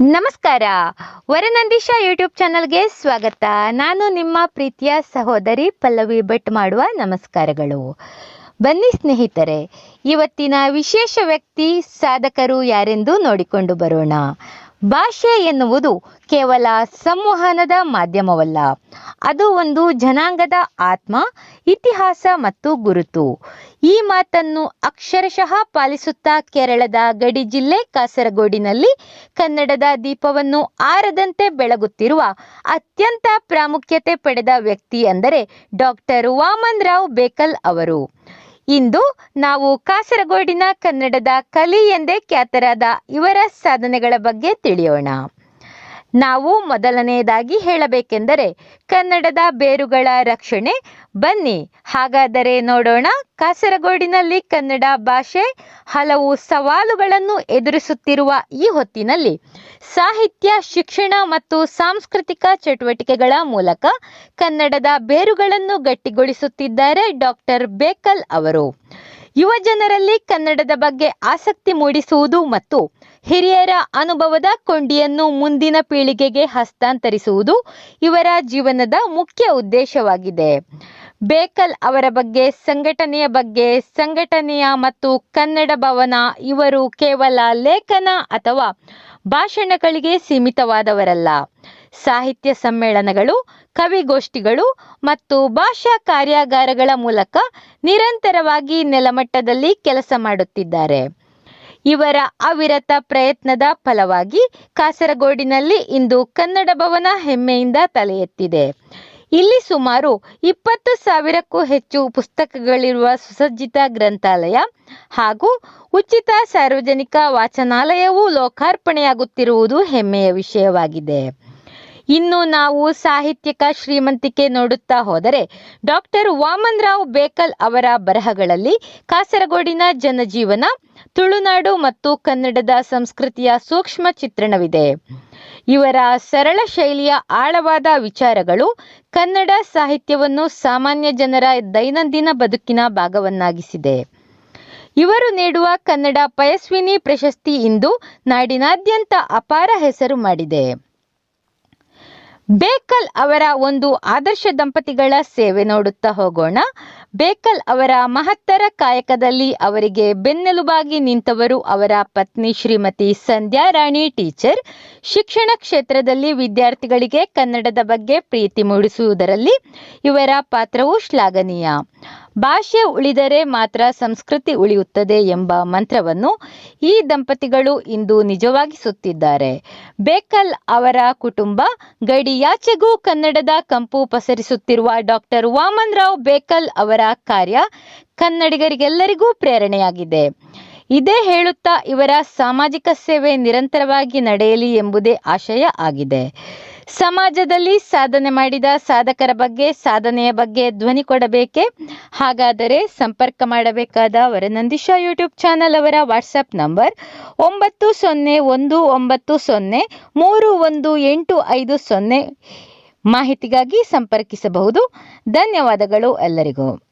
ನಮಸ್ಕಾರ. ವರನಂದೀಶ ಯೂಟ್ಯೂಬ್ ಚಾನಲ್ಗೆ ಸ್ವಾಗತ. ನಾನು ನಿಮ್ಮ ಪ್ರೀತಿಯ ಸಹೋದರಿ ಪಲ್ಲವಿ ಭಟ್ ಮಾಡುವ ನಮಸ್ಕಾರಗಳು. ಬನ್ನಿ ಸ್ನೇಹಿತರೆ, ಇವತ್ತಿನ ವಿಶೇಷ ವ್ಯಕ್ತಿ ಸಾಧಕರು ಯಾರೆಂದು ನೋಡಿಕೊಂಡು ಬರೋಣ. ಭಾಷೆ ಎನ್ನುವುದು ಕೇವಲ ಸಂವಹನದ ಮಾಧ್ಯಮವಲ್ಲ. ಅದು ಒಂದು ಜನಾಂಗದ ಆತ್ಮ, ಇತಿಹಾಸ ಮತ್ತು ಗುರುತು. ಈ ಮಾತನ್ನು ಅಕ್ಷರಶಃ ಪಾಲಿಸುತ್ತಾ ಕೇರಳದ ಗಡಿ ಜಿಲ್ಲೆ ಕಾಸರಗೋಡಿನಲ್ಲಿ ಕನ್ನಡದ ದೀಪವನ್ನು ಆರದಂತೆ ಬೆಳಗುತ್ತಿರುವ ಅತ್ಯಂತ ಪ್ರಾಮುಖ್ಯತೆ ಪಡೆದ ವ್ಯಕ್ತಿ ಅಂದರೆ ಡಾಕ್ಟರ್ ವಾಮನ್ ರಾವ್ ಬೇಕಲ್ ಅವರು. ಇಂದು ನಾವು ಕಾಸರಗೋಡಿನ ಕನ್ನಡದ ಕಲಿ ಎಂದೇ ಖ್ಯಾತರಾದ ಇವರ ಸಾಧನೆಗಳ ಬಗ್ಗೆ ತಿಳಿಯೋಣ. ನಾವು ಮೊದಲನೆಯದಾಗಿ ಹೇಳಬೇಕೆಂದರೆ ಕನ್ನಡದ ಬೇರುಗಳ ರಕ್ಷಣೆ. ಬನ್ನಿ, ಹಾಗಾದರೆ ನೋಡೋಣ ಕಾಸರಗೋಡಿನಲ್ಲಿ ಕನ್ನಡ ಭಾಷೆ ಹಲವು ಸವಾಲುಗಳನ್ನು ಎದುರಿಸುತ್ತಿರುವ ಈ ಹೊತ್ತಿನಲ್ಲಿ ಸಾಹಿತ್ಯ, ಶಿಕ್ಷಣ ಮತ್ತು ಸಾಂಸ್ಕೃತಿಕ ಚಟುವಟಿಕೆಗಳ ಮೂಲಕ ಕನ್ನಡದ ಬೇರುಗಳನ್ನು ಗಟ್ಟಿಗೊಳಿಸುತ್ತಿದ್ದಾರೆ ಡಾಕ್ಟರ್ ಬೇಕಲ್ ಅವರು. ಯುವ ಜನರಲ್ಲಿ ಕನ್ನಡದ ಬಗ್ಗೆ ಆಸಕ್ತಿ ಮೂಡಿಸುವುದು ಮತ್ತು ಹಿರಿಯರ ಅನುಭವದ ಕೊಂಡಿಯನ್ನು ಮುಂದಿನ ಪೀಳಿಗೆಗೆ ಹಸ್ತಾಂತರಿಸುವುದು ಇವರ ಜೀವನದ ಮುಖ್ಯ ಉದ್ದೇಶವಾಗಿದೆ. ಬೇಕಲ್ ಅವರ ಬಗ್ಗೆ, ಸಂಘಟನೆಯ ಬಗ್ಗೆ, ಸಂಘಟನೆಯ ಮತ್ತು ಕನ್ನಡ ಭವನ ಇವರು ಕೇವಲ ಲೇಖನ ಅಥವಾ ಭಾಷಣಗಳಿಗೆ ಸೀಮಿತವಾದವರಲ್ಲ. ಸಾಹಿತ್ಯ ಸಮ್ಮೇಳನಗಳು, ಕವಿಗೋಷ್ಠಿಗಳು ಮತ್ತು ಭಾಷಾ ಕಾರ್ಯಾಗಾರಗಳ ಮೂಲಕ ನಿರಂತರವಾಗಿ ನೆಲಮಟ್ಟದಲ್ಲಿ ಕೆಲಸ ಮಾಡುತ್ತಿದ್ದಾರೆ. ಇವರ ಅವಿರತ ಪ್ರಯತ್ನದ ಫಲವಾಗಿ ಕಾಸರಗೋಡಿನಲ್ಲಿ ಇಂದು ಕನ್ನಡ ಭವನ ಹೆಮ್ಮೆಯಿಂದ ತಲೆ ಎತ್ತಿದೆ. ಇಲ್ಲಿ ಸುಮಾರು ಇಪ್ಪತ್ತು ಸಾವಿರಕ್ಕೂ ಹೆಚ್ಚು ಪುಸ್ತಕಗಳಿರುವ ಸುಸಜ್ಜಿತ ಗ್ರಂಥಾಲಯ ಹಾಗೂ ಉಚಿತ ಸಾರ್ವಜನಿಕ ವಾಚನಾಲಯವೂ ಲೋಕಾರ್ಪಣೆಯಾಗುತ್ತಿರುವುದು ಹೆಮ್ಮೆಯ ವಿಷಯವಾಗಿದೆ. ಇನ್ನು ನಾವು ಸಾಹಿತ್ಯಿಕ ಶ್ರೀಮಂತಿಕೆ ನೋಡುತ್ತಾ ಹೋದರೆ ಡಾಕ್ಟರ್ ವಾಮನ್ ರಾವ್ ಬೇಕಲ್ ಅವರ ಬರಹಗಳಲ್ಲಿ ಕಾಸರಗೋಡಿನ ಜನಜೀವನ, ತುಳುನಾಡು ಮತ್ತು ಕನ್ನಡದ ಸಂಸ್ಕೃತಿಯ ಸೂಕ್ಷ್ಮ ಚಿತ್ರಣವಿದೆ. ಇವರ ಸರಳ ಶೈಲಿಯ ಆಳವಾದ ವಿಚಾರಗಳು ಕನ್ನಡ ಸಾಹಿತ್ಯವನ್ನು ಸಾಮಾನ್ಯ ಜನರ ದೈನಂದಿನ ಬದುಕಿನ ಭಾಗವನ್ನಾಗಿಸಿದೆ. ಇವರು ನೀಡುವ ಕನ್ನಡ ಪಯಸ್ವಿನಿ ಪ್ರಶಸ್ತಿ ಇಂದು ನಾಡಿನಾದ್ಯಂತ ಅಪಾರ ಹೆಸರು ಮಾಡಿದೆ. ಬೇಕಲ್ ಅವರ ಒಂದು ಆದರ್ಶ ದಂಪತಿಗಳ ಸೇವೆ ನೋಡುತ್ತಾ ಹೋಗೋಣ. ಬೇಕಲ್ ಅವರ ಮಹತ್ತರ ಕಾಯಕದಲ್ಲಿ ಅವರಿಗೆ ಬೆನ್ನೆಲುಬಾಗಿ ನಿಂತವರು ಅವರ ಪತ್ನಿ ಶ್ರೀಮತಿ ಸಂಧ್ಯಾ ರಾಣಿ ಟೀಚರ್. ಶಿಕ್ಷಣ ಕ್ಷೇತ್ರದಲ್ಲಿ ವಿದ್ಯಾರ್ಥಿಗಳಿಗೆ ಕನ್ನಡದ ಬಗ್ಗೆ ಪ್ರೀತಿ ಮೂಡಿಸುವುದರಲ್ಲಿ ಇವರ ಪಾತ್ರವು ಶ್ಲಾಘನೀಯ. ಭಾಷೆ ಉಳಿದರೆ ಮಾತ್ರ ಸಂಸ್ಕೃತಿ ಉಳಿಯುತ್ತದೆ ಎಂಬ ಮಂತ್ರವನ್ನು ಈ ದಂಪತಿಗಳು ಇಂದು ನಿಜವಾಗಿಸುತ್ತಿದ್ದಾರೆ ಬೇಕಲ್ ಅವರ ಕುಟುಂಬ ಗಡಿಯಾಚೆಗೂ ಕನ್ನಡದ ಕಂಪು ಪಸರಿಸುತ್ತಿರುವ ಡಾಕ್ಟರ್ ವಾಮನ್ ರಾವ್ ಬೇಕಲ್ ಅವರ ಕಾರ್ಯ ಕನ್ನಡಿಗರಿಗೆಲ್ಲರಿಗೂ ಪ್ರೇರಣೆಯಾಗಿದೆ. ಇದೇ ಹೇಳುತ್ತಾ ಇವರ ಸಾಮಾಜಿಕ ಸೇವೆ ನಿರಂತರವಾಗಿ ನಡೆಯಲಿ ಎಂಬುದೇ ಆಶಯ ಆಗಿದೆ. ಸಮಾಜದಲ್ಲಿ ಸಾಧನೆ ಮಾಡಿದ ಸಾಧಕರ ಬಗ್ಗೆ, ಸಾಧನೆಯ ಬಗ್ಗೆ ಧ್ವನಿ ಕೊಡಬೇಕೆ? ಹಾಗಾದರೆ ಸಂಪರ್ಕ ಮಾಡಬೇಕಾದ ವರನಂದಿಶಾ ಯೂಟ್ಯೂಬ್ ಚಾನಲ್ ಅವರ ವಾಟ್ಸಪ್ ನಂಬರ್ ಒಂಬತ್ತು ಸೊನ್ನೆ ಒಂದು ಒಂಬತ್ತು ಸೊನ್ನೆ ಮೂರು ಒಂದು ಎಂಟು ಐದು ಸೊನ್ನೆ ಮಾಹಿತಿಗಾಗಿ ಸಂಪರ್ಕಿಸಬಹುದು. ಧನ್ಯವಾದಗಳು ಎಲ್ಲರಿಗೂ.